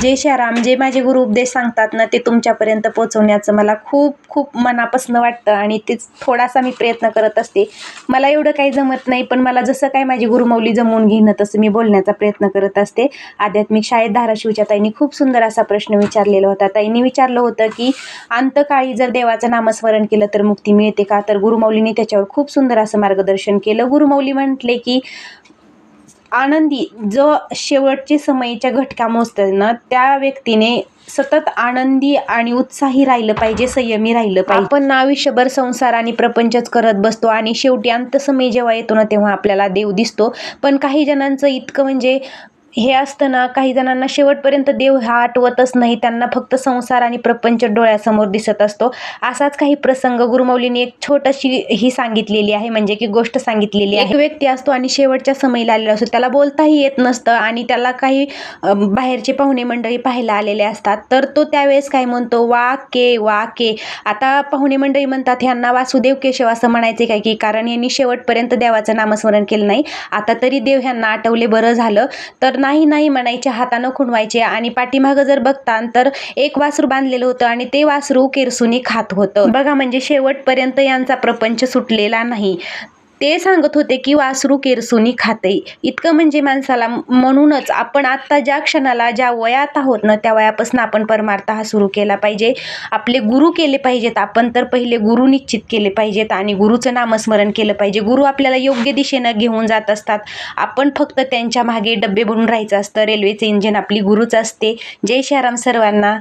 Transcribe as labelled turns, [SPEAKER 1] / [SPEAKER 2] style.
[SPEAKER 1] जे शाराम जे माझे गुरु उपदेश सांगतात ना ते तुमच्यापर्यंत पोहोचवण्याचं मला खूप खूप मनापासून वाटतं आणि तेच थोडासा मी प्रयत्न करत असते. मला एवढं काही जमत नाही पण मला जसं काय माझी गुरुमौली जमवून घेणं तसं मी बोलण्याचा प्रयत्न करत असते. आध्यात्मिक शाळेत धाराशिवच्या ताईंनी खूप सुंदर असा प्रश्न विचारलेला होता. ताईंनी विचारलं होतं की अंतकाळी जर देवाचं नामस्मरण केलं तर मुक्ती मिळते का? तर गुरुमौलीने त्याच्यावर खूप सुंदर असं मार्गदर्शन केलं. गुरुमौली म्हटले की आनंदी जो शेवटचे समयीच्या घटका मोजतात ना त्या व्यक्तीने सतत आनंदी आणि उत्साही राहिलं पाहिजे संयमी राहिलं पाहिजे. आपण आयुष्यभर संसार आणि प्रपंचच करत बसतो आणि शेवटी अंतसमय जेव्हा येतो ना तेव्हा आपल्याला देव दिसतो. पण काही जणांचं इतकं म्हणजे हे असतं ना काही जणांना शेवटपर्यंत देव हा आठवतच नाही. त्यांना फक्त संसार आणि प्रपंच डोळ्यासमोर दिसत असतो. असाच काही प्रसंग गुरुमौलीने एक छोटीशी ही सांगितलेली आहे म्हणजे की गोष्ट सांगितलेली आहे. एक व्यक्ती असतो आणि शेवटच्या समयीला आलेला असतो. त्याला बोलताही येत नसतं आणि त्याला काही बाहेरचे पाहुणे मंडळी पाहायला आलेले असतात. तर तो त्यावेळेस काय म्हणतो? वा के वा के आता पाहुणे मंडळी म्हणतात ह्यांना वासुदेव केशव असं म्हणायचे काय की कारण यांनी शेवटपर्यंत देवाचं नामस्मरण केलं नाही. आता तरी देव ह्यांना आठवले बरं झालं. तर नाही नाही म्हणायचे हातानं खुणवायचे. आणि पाठीमागं जर बघता तर एक वासरू बांधलेलं होतं आणि ते वासरू केरसुनी खात होतं. बघा म्हणजे शेवटपर्यंत यांचा प्रपंच सुटलेला नाही. ते सांगत होते की वासरू केरसुनी खाते. इतकं म्हणजे माणसाला म्हणूनच आपण आत्ता ज्या क्षणाला ज्या वयात आहोत ना त्या वयापासून आपण परमार्थ हा सुरू केला पाहिजे. आपले गुरु केले पाहिजेत आपण तर पहिले गुरु निश्चित केले पाहिजेत आणि गुरुचं नामस्मरण केलं पाहिजे. गुरु आपल्याला योग्य दिशेनं घेऊन जात असतात. आपण फक्त त्यांच्या मागे डबे भरून राहायचं असतं. रेल्वेचं इंजिन आपली गुरुच असते. जय श्रीराम सर्वांना.